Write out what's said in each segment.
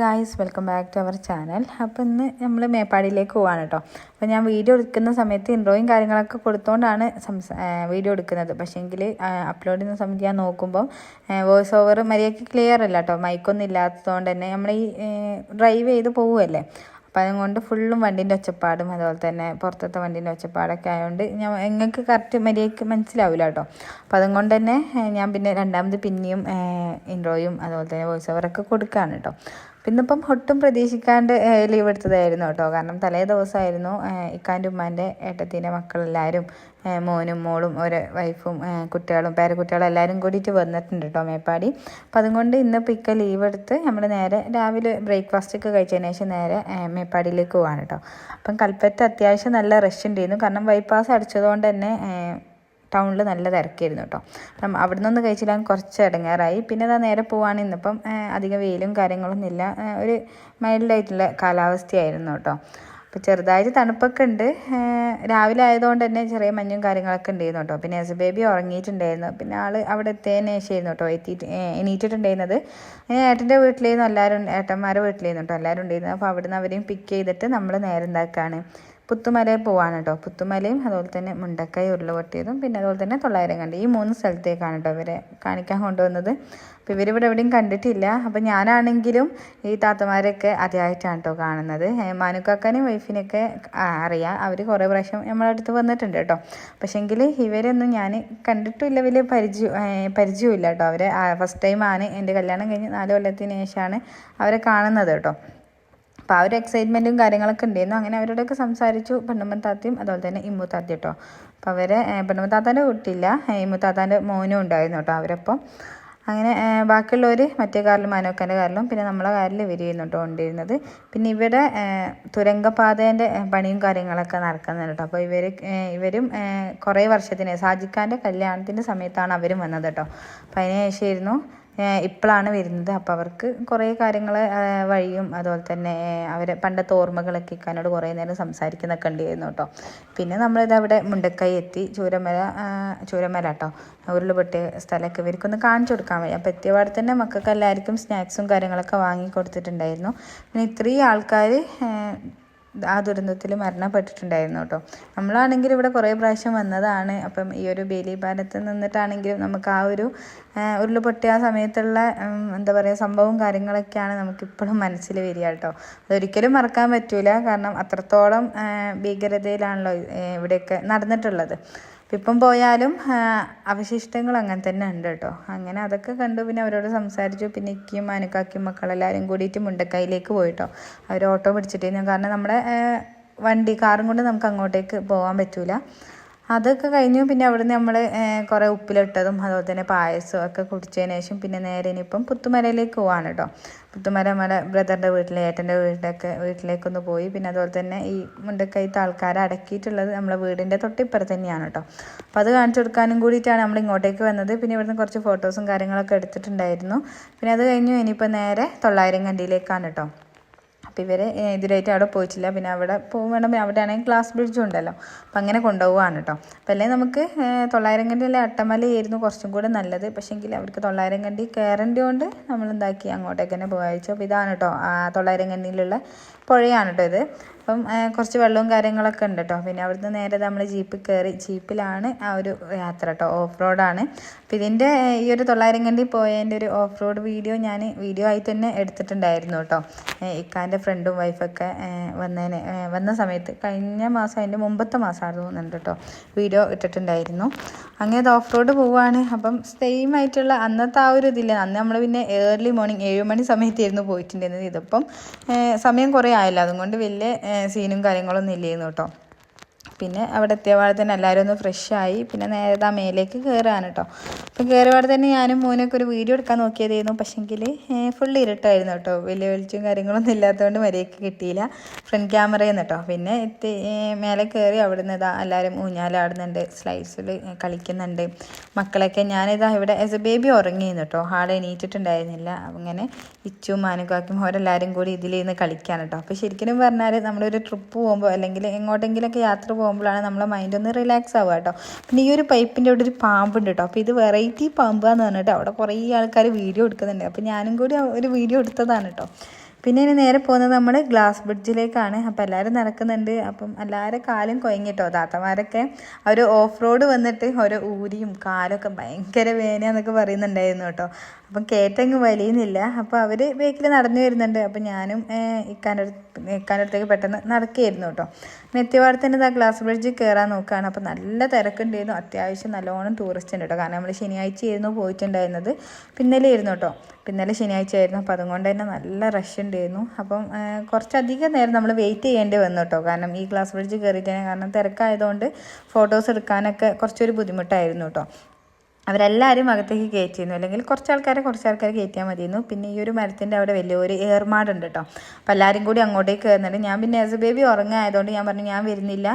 Guys welcome back to our channel അപ്പോൾ ഇന്ന് നമ്മൾ മേപ്പാടിയിലേക്ക് പോവാണ് കേട്ടോ. അപ്പോൾ ഞാൻ വീഡിയോ എടുക്കുന്ന സമയത്ത് ഇൻട്രോയും കാര്യങ്ങളൊക്കെ കൊടുത്തുകൊണ്ടാണ് വീഡിയോ എടുക്കുന്നത്. പക്ഷേ എങ്കിൽ അപ്ലോഡ് ചെയ്യുന്ന സമയത്ത് ഞാൻ നോക്കുമ്പോൾ വോയിസ് ഓവർ മര്യാദയ്ക്ക് ക്ലിയർ അല്ല കേട്ടോ. മൈക്കൊന്നും ഇല്ലാത്തതുകൊണ്ട് തന്നെ നമ്മൾ ഈ ഡ്രൈവ് ചെയ്ത് പോവുമല്ലേ അപ്പം അതുകൊണ്ട് ഫുള്ളും വണ്ടീന്റെ ഒച്ചപ്പാടും അതുപോലെ തന്നെ പുറത്തത്തെ വണ്ടീന്റെ ഒച്ചപ്പാടൊക്കെ ആയതുകൊണ്ട് ഞാൻ നിങ്ങൾക്ക് കറക്റ്റ് മര്യാദയ്ക്ക് മനസ്സിലാവില്ല കേട്ടോ. അപ്പോൾ അതുകൊണ്ട് തന്നെ ഞാൻ പിന്നെ രണ്ടാമത് പിന്നെയും ഇൻട്രോയും അതുപോലെ തന്നെ വോയിസ് ഓവറൊക്കെ കൊടുക്കുകയാണ് കേട്ടോ. പിന്നിപ്പം ഒട്ടും പ്രതീക്ഷിക്കാണ്ട് ലീവ് എടുത്തതായിരുന്നു കേട്ടോ. കാരണം തലേ ദിവസമായിരുന്നു ഇക്കാന്റെ ഉമ്മാന്റെ ഏട്ടത്തിന്റെ മക്കളെല്ലാവരും മോനും മോളും ഒരു വൈഫും കുട്ടികളും പേരക്കുട്ടികളും എല്ലാവരും കൂടിയിട്ട് വന്നിട്ടുണ്ട് കേട്ടോ മേപ്പാടി. അപ്പം അതുകൊണ്ട് ഇന്നിപ്പോൾ ഇക്ക ലീവ് എടുത്ത് നമ്മൾ നേരെ രാവിലെ ബ്രേക്ക്ഫാസ്റ്റ് ഒക്കെ കഴിച്ചതിന് ശേഷം നേരെ മേപ്പാടിയിലേക്ക് പോവാണ് കേട്ടോ. അപ്പം കൽപ്പറ്റ അത്യാവശ്യം നല്ല റഷ് ഉണ്ടായിരുന്നു. കാരണം ബൈപ്പാസ് അടിച്ചതുകൊണ്ട് തന്നെ ടൗണിൽ നല്ല തിരക്കായിരുന്നു കേട്ടോ. അപ്പം അവിടെ നിന്നൊന്ന് കഴിച്ചില്ല കുറച്ച് ഇടങ്ങാറായി. പിന്നെ അതാ നേരെ പോവാണ് ഇന്നിപ്പം അധികം വെയിലും കാര്യങ്ങളൊന്നും ഇല്ല. ഒരു മൈൽഡായിട്ടുള്ള കാലാവസ്ഥയായിരുന്നു കേട്ടോ. അപ്പോൾ ചെറുതായിട്ട് തണുപ്പൊക്കെ ഉണ്ട്. രാവിലെ ആയതുകൊണ്ട് തന്നെ ചെറിയ മഞ്ഞും കാര്യങ്ങളൊക്കെ ഉണ്ടായിരുന്നു കേട്ടോ. പിന്നെ എസ് ബേബി ഉറങ്ങിയിട്ടുണ്ടായിരുന്നു. പിന്നെ ആൾ അവിടെ എത്തേനെ ശേഷമായിരുന്നു കേട്ടോ എത്തിയിട്ട് എണീറ്റിട്ടുണ്ടായിരുന്നത്. ഏട്ടന്റെ വീട്ടിലേന്ന് എല്ലാവരും ഏട്ടന്മാരുടെ വീട്ടിലേന്നു കേട്ടോ എല്ലാവരും ഉണ്ടായിരുന്നു അപ്പോൾ അവിടുന്ന് അവരെയും പിക്ക് ചെയ്തിട്ട് നമ്മൾ നേരെ പുത്തുമലയിൽ പോവാണ് കേട്ടോ പുത്തുമലയും അതുപോലെ തന്നെ മുണ്ടക്കൈ ഉരുളപൊട്ടിയതും പിന്നെ അതുപോലെ തന്നെ തൊള്ളായിരം കണ്ടി. ഈ മൂന്ന് സ്ഥലത്തേക്കാണ് കേട്ടോ ഇവരെ കാണിക്കാൻ കൊണ്ടുവന്നത്. അപ്പോൾ ഇവരിവിടെ എവിടെയും കണ്ടിട്ടില്ല. അപ്പോൾ ഞാനാണെങ്കിലും ഈ താത്തമാരെയൊക്കെ ആദ്യമായിട്ടാണ് കേട്ടോ കാണുന്നത്. മാനുക്കാക്കാനും വൈഫിനെയൊക്കെ അറിയാം. അവർ കുറേ പ്രാവശ്യം നമ്മളെ അടുത്ത് വന്നിട്ടുണ്ട് കേട്ടോ പക്ഷേങ്കിൽ ഇവരൊന്നും ഞാൻ കണ്ടിട്ടില്ല വലിയ പരിചയം പരിചയമില്ല കേട്ടോ അവരെ ഫസ്റ്റ് ടൈമാണ് എന്റെ കല്യാണം കഴിഞ്ഞ് നാല് കൊല്ലത്തിന് ശേഷമാണ് അവരെ കാണുന്നത് കേട്ടോ അപ്പോൾ ആ ഒരു എക്സൈറ്റ്മെന്റും കാര്യങ്ങളൊക്കെ ഉണ്ടായിരുന്നു. അങ്ങനെ അവരോടൊക്കെ സംസാരിച്ചു. പെണ്ണമ്മൻ താത്തയും അതുപോലെ തന്നെ ഇമ്മു താത്തി കേട്ടോ അപ്പോൾ അവരെ കുട്ടിയില്ല. ഇമ്മു താത്താന്റെ മോനും ഉണ്ടായിരുന്നു കേട്ടോ അവരപ്പം. അങ്ങനെ ബാക്കിയുള്ളവർ മറ്റേ കാറിലും മാനോക്കന്റെ കാറിലും പിന്നെ നമ്മളെ കാറിൽ ഇവരായിരുന്നു കേട്ടോ കൊണ്ടിരുന്നത്. പിന്നെ ഇവിടെ തുരങ്കപാതേന്റെ പണിയും കാര്യങ്ങളൊക്കെ നടക്കുന്നുണ്ട് കേട്ടോ അപ്പോൾ ഇവർ ഇവരും കുറേ വർഷത്തിന് സാജിക്കാന്റെ കല്യാണത്തിന്റെ സമയത്താണ് അവരും വന്നത് കേട്ടോ അപ്പോൾ അതിന് ശേഷമായിരുന്നു ഇപ്പോഴാണ് വരുന്നത്. അപ്പോൾ അവർക്ക് കുറേ കാര്യങ്ങൾ വഴിയും അതുപോലെ തന്നെ അവരെ പണ്ടത്തെ ഓർമ്മകളൊക്കെ ഇക്കാനോട് കുറേ നേരം സംസാരിക്കുന്നൊക്കെ ഉണ്ടായിരുന്നു കേട്ടോ പിന്നെ നമ്മളിത് അവിടെ മുണ്ടക്കൈ എത്തി. ചൂരമല ചൂരമല കേട്ടോ ഉരുളുപൊട്ടിയ സ്ഥലമൊക്കെ ഇവർക്കൊന്ന് കാണിച്ചു കൊടുക്കാൻ വഴി. അപ്പോൾ എത്തിയപാടെ തന്നെ മക്കൾക്ക് എല്ലാവർക്കും സ്നാക്സും കാര്യങ്ങളൊക്കെ വാങ്ങി കൊടുത്തിട്ടുണ്ടായിരുന്നു. പിന്നെ ഇത്രയും ആൾക്കാർ ആ ദുരന്തത്തിൽ മരണപ്പെട്ടിട്ടുണ്ടായിരുന്നു കേട്ടോ. നമ്മളാണെങ്കിൽ ഇവിടെ കുറേ പ്രാവശ്യം വന്നതാണ്. അപ്പം ഈ ഒരു ബേലി പാലത്ത് നിന്നിട്ടാണെങ്കിലും നമുക്ക് ആ ഒരു ഉരുൾപൊട്ടിയ ആ സമയത്തുള്ള എന്താ പറയുക സംഭവവും കാര്യങ്ങളൊക്കെയാണ് നമുക്കിപ്പോഴും മനസ്സിൽ വരിക കേട്ടോ. അതൊരിക്കലും മറക്കാൻ പറ്റൂല. കാരണം അത്രത്തോളം ഭീകരതയിലാണല്ലോ ഇവിടെയൊക്കെ നടന്നിട്ടുള്ളത്. ഇപ്പം പോയാലും അവശിഷ്ടങ്ങൾ അങ്ങനെ തന്നെ ഉണ്ട് കേട്ടോ. അങ്ങനെ അതൊക്കെ കണ്ടു പിന്നെ അവരോട് സംസാരിച്ചു. പിന്നെ ഇക്കിയും മാനുക്കാക്കിയും മക്കളെല്ലാവരും കൂടിയിട്ട് മുണ്ടക്കൈയിലേക്ക് പോയിട്ടോ. അവർ ഓട്ടോ പിടിച്ചിട്ടേ കാരണം നമ്മുടെ വണ്ടി കാറും കൊണ്ട് നമുക്ക് അങ്ങോട്ടേക്ക് പോകാൻ പറ്റൂല. അതൊക്കെ കഴിഞ്ഞു. പിന്നെ അവിടുന്ന് നമ്മൾ കുറേ ഉപ്പിലിട്ടതും അതുപോലെ തന്നെ പായസവും ഒക്കെ കുടിച്ചതിന് ശേഷം പിന്നെ നേരെ ഇനിയിപ്പം പുത്തുമലയിലേക്ക് പോവാണ് കേട്ടോ പുത്തുമല നമ്മുടെ ബ്രദറിന്റെ വീട്ടിലെ ഏട്ടന്റെ വീട്ടിലൊക്കെ വീട്ടിലേക്കൊന്ന് പോയി. പിന്നെ അതുപോലെ തന്നെ ഈ മുണ്ടക്കൈത്ത് ആൾക്കാരെ അടക്കിയിട്ടുള്ളത് നമ്മളെ വീടിന്റെ തൊട്ടിപ്പുറത്ത് തന്നെയാണ് കേട്ടോ അപ്പോൾ അത് കാണിച്ചു കൊടുക്കാനും കൂടിയിട്ടാണ് നമ്മൾ ഇങ്ങോട്ടേക്ക് വന്നത്. പിന്നെ ഇവിടുന്ന് കുറച്ച് ഫോട്ടോസും കാര്യങ്ങളൊക്കെ എടുത്തിട്ടുണ്ടായിരുന്നു. പിന്നെ അത് കഴിഞ്ഞു. ഇനിയിപ്പോൾ നേരെ തൊള്ളായിരം കണ്ടിയിലേക്കാണ് കേട്ടോ അപ്പോൾ ഇവർ ഇതിലായിട്ട് അവിടെ പോയിട്ടില്ല. പിന്നെ അവിടെ പോകുകയാണെങ്കിൽ അവിടെ ആണെങ്കിൽ ഗ്ലാസ് ബ്രിഡ്ജും ഉണ്ടല്ലോ. അപ്പം അങ്ങനെ കൊണ്ടുപോകുകയാണ് കേട്ടോ അപ്പം അല്ലെങ്കിൽ നമുക്ക് തൊള്ളായിരം കണ്ടിയിലെ അട്ടമലയായിരുന്നു കുറച്ചും കൂടെ നല്ലത്. പക്ഷേങ്കിൽ അവർക്ക് തൊള്ളായിരം കണ്ടി കയറേണ്ടി കൊണ്ട് നമ്മൾ എന്താക്കി അങ്ങോട്ടേക്ക് തന്നെ പോയച്ചു അപ്പോൾ ഇതാണ് കേട്ടോ തൊള്ളായിരം കണ്ടിയിലുള്ള പുഴയാണ് കേട്ടോ ഇത്. അപ്പം കുറച്ച് വെള്ളവും കാര്യങ്ങളൊക്കെ ഉണ്ട് കേട്ടോ പിന്നെ അവിടുന്ന് നേരെ നമ്മൾ ജീപ്പിൽ കയറി ജീപ്പിലാണ് ആ ഒരു യാത്ര കേട്ടോ ഓഫ് റോഡാണ്. അപ്പം ഇതിന്റെ ഈ ഒരു തൊള്ളായിരം കണ്ടി പോയതിന്റെ ഒരു ഓഫ് റോഡ് വീഡിയോ ഞാൻ വീഡിയോ ആയി തന്നെ എടുത്തിട്ടുണ്ടായിരുന്നു കേട്ടോ ഇക്കാന്റെ ഫ്രണ്ടും വൈഫൊക്കെ വന്നതിന് വന്ന സമയത്ത് കഴിഞ്ഞ മാസം അതിന്റെ മുമ്പത്തെ മാസമാണ് തോന്നുന്നുണ്ട് കേട്ടോ വീഡിയോ ഇട്ടിട്ടുണ്ടായിരുന്നു. അങ്ങനെ അത് ഓഫ് റോഡ് പോവുകയാണ് അപ്പം സെയിം ആയിട്ടുള്ള അന്നത്തെ ആ ഒരു ഇതില്ല അന്ന് നമ്മൾ പിന്നെ ഏർലി മോർണിംഗ് ഏഴ് മണി സമയത്തായിരുന്നു പോയിട്ടുണ്ടായിരുന്നത്. ഇതിപ്പം സമയം കുറേ ആയല്ലോ. അതുകൊണ്ട് വലിയ സീനും കാര്യങ്ങളൊന്നും ഇല്ലായിരുന്നു കേട്ടോ. പിന്നെ അവിടെ എത്തിയപാടെ തന്നെ എല്ലാവരും ഒന്ന് ഫ്രഷായി പിന്നെ നേരെ ആ മേലേക്ക് കയറുകയാണ് കേട്ടോ അപ്പോൾ കയറിയപാടെ തന്നെ ഞാനും മോനൊക്കെ ഒരു വീഡിയോ എടുക്കാൻ നോക്കിയതായിരുന്നു. പക്ഷെങ്കിൽ ഫുൾ ഇരുട്ടായിരുന്നു കേട്ടോ വലിയ വെളിച്ചും കാര്യങ്ങളൊന്നും ഇല്ലാത്തതുകൊണ്ട് മര്യാദയ്ക്ക് കിട്ടിയില്ല. ഫ്രണ്ട് ക്യാമറയിൽ കേട്ടോ പിന്നെ എത്തി മേലെ കയറി അവിടെ നിന്ന് ഇതാ എല്ലാവരും ഊഞ്ഞാലാടുന്നുണ്ട് സ്ലൈസിൽ കളിക്കുന്നുണ്ട്. മക്കളൊക്കെ ഞാനിതാ ഇവിടെ ആസ് എ ബേബി ഉറങ്ങിയിരുന്നു കേട്ടോ ഹാൾ എണീറ്റിട്ടുണ്ടായിരുന്നില്ല. അങ്ങനെ ഇച്ചും മാനുക്കാക്കും അവരെല്ലാവരും കൂടി ഇതിലിരുന്ന് കളിക്കാൻ കേട്ടോ അപ്പോൾ ശരിക്കും പറഞ്ഞാൽ നമ്മളൊരു ട്രിപ്പ് പോകുമ്പോൾ അല്ലെങ്കിൽ എങ്ങോട്ടെങ്കിലൊക്കെ യാത്ര പോകുമ്പോഴാണ് നമ്മളെ മൈൻഡ് ഒന്ന് റിലാക്സ് ആവുക കേട്ടോ. പിന്നെ ഈ ഒരു പൈപ്പിന്റെ അവിടെ ഒരു പാമ്പുണ്ട് കേട്ടോ. അപ്പോൾ ഇത് വെറൈറ്റി പാമ്പാന്ന് പറഞ്ഞിട്ട് അവിടെ കുറേ ആൾക്കാർ വീഡിയോ എടുക്കുന്നുണ്ട്. അപ്പോൾ ഞാനും കൂടി ഒരു വീഡിയോ എടുത്തതാണ് കേട്ടോ. പിന്നെ ഇനി നേരെ പോകുന്നത് നമ്മൾ ഗ്ലാസ് ബ്രിഡ്ജിലേക്കാണ്. അപ്പോൾ എല്ലാവരും നടക്കുന്നുണ്ട്. അപ്പം എല്ലാവരും കാലും കൊയങ്ങിട്ടോ. താത്തമാരൊക്കെ അവർ ഓഫ് റോഡ് വന്നിട്ട് ഓരോ ഊരിയും കാലൊക്കെ ഭയങ്കര വേനയെന്നൊക്കെ പറയുന്നുണ്ടായിരുന്നു കേട്ടോ. അപ്പം കയറ്റങ്ങ് വലിയുന്നില്ല. അപ്പോൾ അവർ ബേക്കിൽ നടന്നു വരുന്നുണ്ട്. അപ്പം ഞാനും ഇക്കാന്റെ ഇക്കാന്റെ അടുത്തേക്ക് പെട്ടെന്ന് നടക്കുകയായിരുന്നു കേട്ടോ. മെത്തിവാട് ആ ഗ്ലാസ് ബ്രിഡ്ജ് കയറാൻ നോക്കുകയാണ് അപ്പോൾ നല്ല തിരക്കുണ്ടായിരുന്നു. അത്യാവശ്യം നല്ലോണം ടൂറിസ്റ്റ് ഉണ്ട് കേട്ടോ. കാരണം നമ്മൾ ശനിയാഴ്ച ആയിരുന്നു പോയിട്ടുണ്ടായിരുന്നത്. പിന്നലെ ആയിരുന്നു കേട്ടോ. പിന്നലെ ശനിയാഴ്ച ആയിരുന്നു അപ്പോൾ അതുകൊണ്ട് തന്നെ നല്ല റഷ് ഉണ്ടായിരുന്നു. അപ്പം കുറച്ചധികം നേരം നമ്മൾ വെയിറ്റ് ചെയ്യേണ്ടി വന്നു കേട്ടോ കാരണം ഈ ഗ്ലാസ് ബ്രിഡ്ജ് കയറിയിട്ട് കാരണം തിരക്കായതുകൊണ്ട് ഫോട്ടോസ് എടുക്കാനൊക്കെ കുറച്ചൊരു ബുദ്ധിമുട്ടായിരുന്നു കേട്ടോ അവരെല്ലാവരും അകത്തേക്ക് കയറ്റിയിരുന്നു അല്ലെങ്കിൽ കുറച്ച് ആൾക്കാരെ കുറച്ച് ആൾക്കാരെ കയറ്റിയാൽ മതിയിരുന്നു പിന്നെ ഈ ഒരു മരത്തിന്റെ അവിടെ വലിയൊരു ഏർമാടുണ്ട് കേട്ടോ അപ്പോൾ എല്ലാവരും കൂടി അങ്ങോട്ടേക്ക് കയറുന്നുണ്ട് ഞാൻ പിന്നെ ആസ് എ ബേബി ഉറങ്ങായതുകൊണ്ട് ഞാൻ പറഞ്ഞു ഞാൻ വരുന്നില്ല.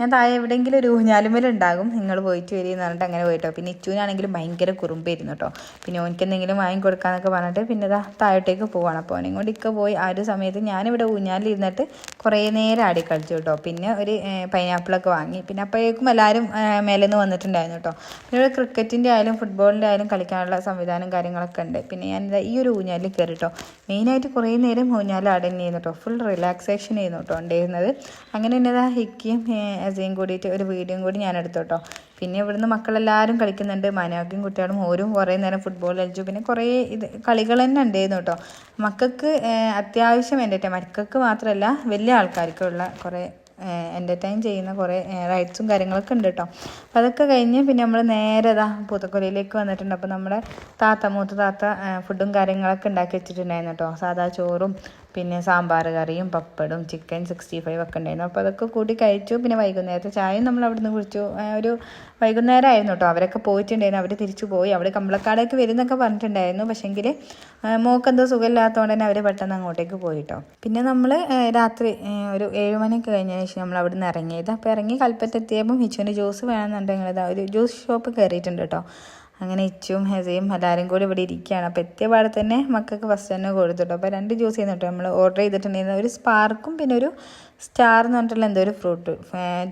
ഞാൻ താഴെ എവിടെയെങ്കിലും ഒരു ഊഞ്ഞാലുമേലുണ്ടാകും നിങ്ങൾ പോയിട്ട് വരികയെന്ന് പറഞ്ഞിട്ട് അങ്ങനെ പോയിട്ടോ. പിന്നെ ഇച്ചുവിനാണെങ്കിലും ഭയങ്കര കുറുമ്പായിരുന്നു കേട്ടോ പിന്നെ ഓനിക്ക് എന്തെങ്കിലും വാങ്ങി കൊടുക്കാന്നൊക്കെ പറഞ്ഞിട്ട് പിന്നെ ഇതാ താഴോട്ടേക്ക് പോവാണ്. അപ്പോൾ ഓനെയും കൊണ്ട് ഇക്ക പോയി. ആ ഒരു സമയത്ത് ഞാനിവിടെ ഊഞ്ഞാലിരുന്നിട്ട് കുറേ നേരം ആടി കളിച്ചു കേട്ടോ പിന്നെ ഒരു പൈനാപ്പിളൊക്കെ വാങ്ങി. പിന്നെ അപ്പോഴേക്കും എല്ലാവരും മേലെ നിന്ന് വന്നിട്ടുണ്ടായിരുന്നു കേട്ടോ പിന്നെ ഇവിടെ ക്രിക്കറ്റിന്റെ ആയാലും ഫുട്ബോളിന്റെ ആയാലും കളിക്കാനുള്ള സംവിധാനം കാര്യങ്ങളൊക്കെ ഉണ്ട്. പിന്നെ ഞാൻ ഈ ഒരു ഊഞ്ഞാലിൽ കയറി കേട്ടോ മെയിനായിട്ട് കുറേ നേരം ഊഞ്ഞാൽ അടങ്ങിയിരുന്നു കേട്ടോ ഫുൾ റിലാക്സേഷൻ ആയിരുന്നു കേട്ടോ ഉണ്ടായിരുന്നത്. അങ്ങനെ തന്നെ ഇതാ ഹിക്കിയും അസയും കൂടിയിട്ട് ഒരു വീഡിയോയും കൂടി ഞാൻ എടുത്തു കേട്ടോ. പിന്നെ ഇവിടുന്ന് മക്കളെല്ലാവരും കളിക്കുന്നുണ്ട്. മനോഗ്യം കുട്ടികളും ഓരും കുറേ നേരം ഫുട്ബോൾ കളിച്ചു. പിന്നെ കുറേ ഇത് കളികൾ തന്നെ ഉണ്ടായിരുന്നു കേട്ടോ. മക്കൾക്ക് അത്യാവശ്യം എന്റെ മക്കൾക്ക് മാത്രമല്ല വലിയ ആൾക്കാർക്കുള്ള കുറേ എന്റർടൈൻ ചെയ്യുന്ന കുറേ റൈറ്റ്സും കാര്യങ്ങളൊക്കെ ഉണ്ട് കേട്ടോ. അപ്പോൾ അതൊക്കെ കഴിഞ്ഞ് പിന്നെ നമ്മൾ നേരെ ഇതാ പൂത്തക്കൊലയിലേക്ക് വന്നിട്ടുണ്ട്. അപ്പോൾ നമ്മുടെ താത്ത മൂത്ത താത്ത ഫുഡും കാര്യങ്ങളൊക്കെ ഉണ്ടാക്കി വെച്ചിട്ടുണ്ടായിരുന്നു കേട്ടോ. സാധാ ചോറും പിന്നെ സാമ്പാർ കറിയും പപ്പടും ചിക്കൻ സിക്സ്റ്റി ഫൈവ് ഒക്കെ ഉണ്ടായിരുന്നു. അപ്പോൾ അതൊക്കെ കൂട്ടി കഴിച്ചു. പിന്നെ വൈകുന്നേരത്തെ ചായയും നമ്മൾ അവിടെ നിന്ന് കുടിച്ചു ഒരു വൈകുന്നേരം ആയിരുന്നു കേട്ടോ അവരൊക്കെ പോയിട്ടുണ്ടായിരുന്നു. അവർ തിരിച്ചു പോയി. അവിടെ കമ്പളക്കാടേക്ക് വരുന്നൊക്കെ പറഞ്ഞിട്ടുണ്ടായിരുന്നു. പക്ഷേങ്കിൽ മോക്കെന്തോ സുഖമില്ലാത്തതുകൊണ്ട് തന്നെ അവർ പെട്ടെന്ന് അങ്ങോട്ടേക്ക് പോയി കേട്ടോ പിന്നെ നമ്മൾ രാത്രി ഒരു ഏഴ് മണിയൊക്കെ കഴിഞ്ഞതിന് ശേഷം നമ്മൾ അവിടെ നിന്ന് ഇറങ്ങിയത്. അപ്പോൾ ഇറങ്ങി കൽപ്പറ്റെത്തിയപ്പോൾ ഹിച്ചുവിന് ജ്യൂസ് വേണമെന്നുണ്ടെങ്കിൽ ഒരു ജ്യൂസ് ഷോപ്പ് കയറിയിട്ടുണ്ട് കേട്ടോ അങ്ങനെ ഇച്ചും ഹെസയും എല്ലാവരും കൂടി ഇവിടെ ഇരിക്കുകയാണ്. അപ്പോൾ എത്തിയ പാടെ തന്നെ മക്കൾക്ക് ഫസ്റ്റ് തന്നെ കൊടുത്തിട്ടു. അപ്പോൾ രണ്ട് ജ്യൂസ് ചെയ്യുന്നുണ്ട്. നമ്മൾ ഓർഡർ ചെയ്തിട്ടുണ്ടായിരുന്ന ഒരു സ്പാർക്കും പിന്നെ ഒരു സ്റ്റാർ എന്ന് പറഞ്ഞിട്ടുള്ള എന്തോ ഒരു ഫ്രൂട്ട്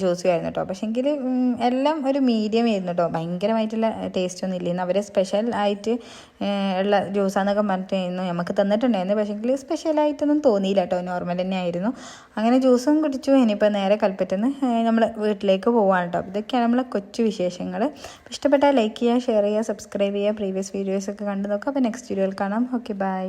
ജ്യൂസ് ആയിരുന്നു കേട്ടോ പക്ഷേ എങ്കിൽ എല്ലാം ഒരു മീഡിയം ആയിരുന്നു കേട്ടോ ഭയങ്കരമായിട്ടുള്ള ടേസ്റ്റ് ഒന്നും ഇല്ലായിരുന്നു അവർ സ്പെഷ്യൽ ആയിട്ട് ഉള്ള ജ്യൂസാന്നൊക്കെ പറഞ്ഞിട്ടായിരുന്നു നമുക്ക് തന്നിട്ടുണ്ടായിരുന്നു. പക്ഷേ എങ്കിൽ സ്പെഷ്യലായിട്ടൊന്നും തോന്നിയില്ല കേട്ടോ നോർമൽ തന്നെ ആയിരുന്നു. അങ്ങനെ ജ്യൂസും കുടിച്ചു. ഇനിയിപ്പോൾ നേരെ കൽപ്പറ്റെന്ന് നമ്മൾ വീട്ടിലേക്ക് പോവാണ് കേട്ടോ ഇതൊക്കെയാണ് നമ്മളെ കൊച്ചു വിശേഷങ്ങൾ ഇഷ്ടപ്പെട്ടാൽ ലൈക്ക് ചെയ്യുക ഷെയർ ചെയ്യുക സബ്സ്ക്രൈബ് ചെയ്യുക പ്രീവിയസ് വീഡിയോസൊക്കെ കണ്ടു നോക്കുക അപ്പോൾ നെക്സ്റ്റ് വീഡിയോയിൽ കാണാം. Okay bye